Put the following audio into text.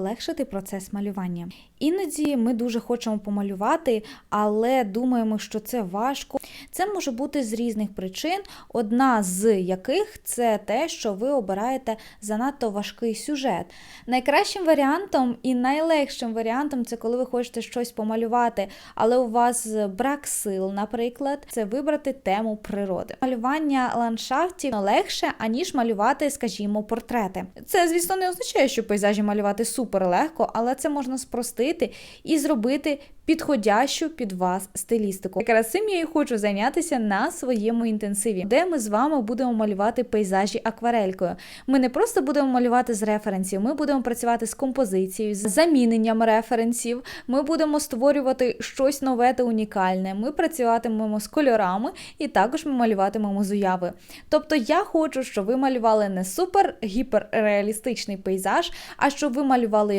Легшити процес малювання. Іноді ми дуже хочемо помалювати, але думаємо, що це важко. Це може бути з різних причин, одна з яких це те, що ви обираєте занадто важкий сюжет. Найкращим варіантом і найлегшим варіантом це коли ви хочете щось помалювати, але у вас брак сил, наприклад, це вибрати тему природи. Малювання ландшафтів легше, аніж малювати, скажімо, портрети. Це, звісно, не означає, що пейзажі малювати супер легко, але це можна спростити і зробити підходящу під вас стилістику. Якраз цим я і хочу зайнятися на своєму інтенсиві, де ми з вами будемо малювати пейзажі акварелькою. Ми не просто будемо малювати з референсів, ми будемо працювати з композицією, з заміненням референсів. Ми будемо створювати щось нове та унікальне. Ми працюватимемо з кольорами і також ми малюватимемо з уяви. Тобто я хочу, щоб ви малювали не супер гіперреалістичний пейзаж, а щоб ви малювали